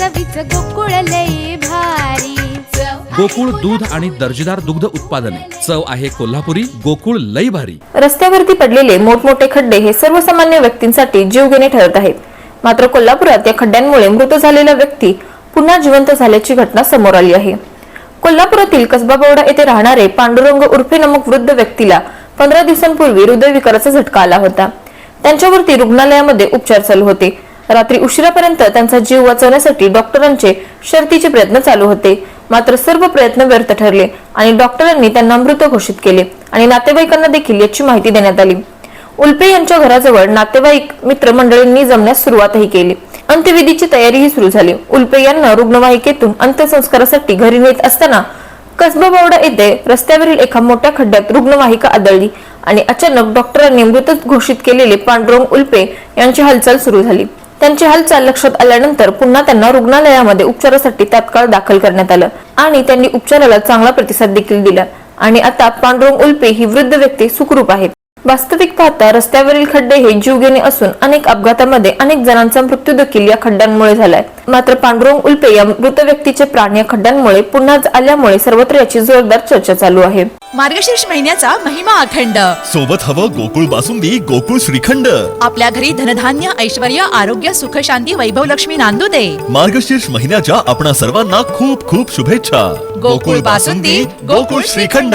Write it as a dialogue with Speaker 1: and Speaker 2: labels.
Speaker 1: चवीच गोकुळ लई भारी.
Speaker 2: गोकुळ दूध आणि दर्जेदार दुग्ध उत्पादने. चव आहे कोल्हापुरी गोकुळ लई भारी.
Speaker 3: रस्त्यावरती पडलेले मोठमोठे खड्डे हे सर्वसामान्य व्यक्तींसाठी जीवघेणे ठरत आहेत. मात्र कोल्हापुरात या खड्ड्यांमुळे मृत झालेला व्यक्ती पुन्हा जिवंत झाल्याची घटना समोर आली आहे. कोल्हापुरातील कसबा बवडा येथे राहणारे पांडुरंग उर्फे नामक वृद्ध व्यक्तीला पंधरा दिवसांपूर्वी हृदयविकाराचा झटका आला होता. त्यांच्यावरती रुग्णालयामध्ये उपचार चालू होते. रात्री उशिरापर्यंत त्यांचा जीव वाचवण्यासाठी डॉक्टरांचे शर्तीचे प्रयत्न चालू होते. मात्र सर्व प्रयत्न व्यर्थ ठरले आणि डॉक्टरांनी त्यांना मृत घोषित केले आणि नातेवाईकांना देखील याची माहिती देण्यात आली. उल्पे यांच्या घराजवळ नातेवाईक मित्रमंडळींनी जमण्यास सुरुवातही केली. अंत्यविधीची तयारीही सुरू झाली. उल्पे यांना रुग्णवाहिकेतून अंत्यसंस्कारासाठी घरी नेत असताना कसबा बावडा येथे रस्त्यावरील एका मोठ्या खड्ड्यात रुग्णवाहिका आदळली आणि अचानक डॉक्टरांनी मृत घोषित केलेले पांडुरंग उल्पे यांची हालचाल सुरू झाली. त्यांची हालचाल लक्षात आल्यानंतर पुन्हा त्यांना रुग्णालयामध्ये उपचारासाठी तात्काळ दाखल करण्यात आलं आणि त्यांनी उपचाराला चांगला प्रतिसाद देखील दिला. आणि आता पांडुरंग उल्पे ही वृद्ध व्यक्ती सुखरूप आहेत. वास्तविक पाहता रस्त्यावरील खड्डे हे जीवघेणे असून अनेक अपघातामध्ये अनेक जणांचा मृत्यू देखील या खड्ड्यांमुळे झालाय. मात्र पांडुरंग उल्पे या मृत व्यक्तीचे प्राण या खड्ड्यांमुळे पुन्हा आल्यामुळे सर्वत्र याची जोरदार चर्चा चालू आहे.
Speaker 4: मार्गशीर्ष महिन्याचा महिमा अखंड.
Speaker 5: सोबत हवं गोकुळ बासुंदी गोकुळ श्रीखंड.
Speaker 4: आपल्या घरी धनधान्य ऐश्वर आरोग्य सुख शांती वैभव लक्ष्मी नांदू दे.
Speaker 5: मार्गशीर्ष महिन्याच्या आपणा सर्वांना खूप खूप शुभेच्छा.
Speaker 4: गोकुळ बासुंदी, गोकुळ श्रीखंड.